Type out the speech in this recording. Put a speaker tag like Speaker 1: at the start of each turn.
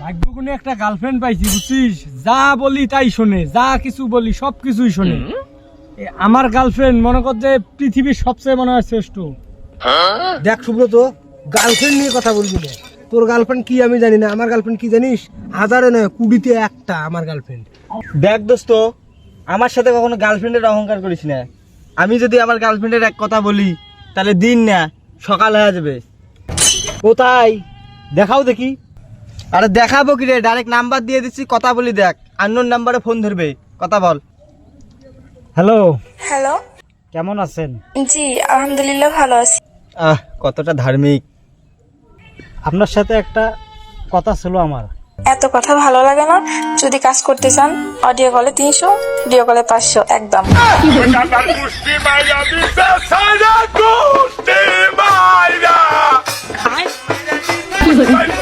Speaker 1: ভাগ্যগুণে একটা গার্লফ্রেন্ড পাইছি বুঝছিস? যা বলি তাই শোনে যা কিছু বলি সব কিছুই শোনে। আমার গার্লফ্রেন্ড মনে কর যে পৃথিবীর সবচেয়ে মনে হয় শ্রেষ্ঠ।
Speaker 2: দেখ সুব্রত গার্লফ্রেন্ড নিয়ে কথা বলবি না। তোর গার্লফ্রেন্ড কি আমি জানি না। আমার গার্লফ্রেন্ড কি জানিস? হাজারে নয় কুড়িতে একটা আমার গার্লফ্রেন্ড
Speaker 3: দেখ দোস্ত আমার সাথে কখনো গার্লফ্রেন্ডের অহংকার করিস না। আমি যদি আমার গার্লফ্রেন্ডের এক কথা বলি তাহলে দিন না সকাল হয়ে যাবে।
Speaker 2: ও তাই দেখাও দেখি।
Speaker 3: আরে দেখাবো কি রে? ডাইরেক্ট নাম্বার দিয়ে দিচ্ছি কথা বলি দেখ। আননোন নাম্বারে ফোন ধরবে। কথা বল।
Speaker 1: হ্যালো
Speaker 4: হ্যালো
Speaker 1: কেমন আছেন?
Speaker 4: জি আলহামদুলিল্লাহ ভালো আছি।
Speaker 3: আহ কতটা ধার্মিক।
Speaker 1: আপনার সাথে একটা কথা ছিল আমার।
Speaker 4: এত কথা ভালো লাগে না? যদি কাজ করতে চান অডিও কলে তিনশো ভিডিও কলে পাঁচশো একদম.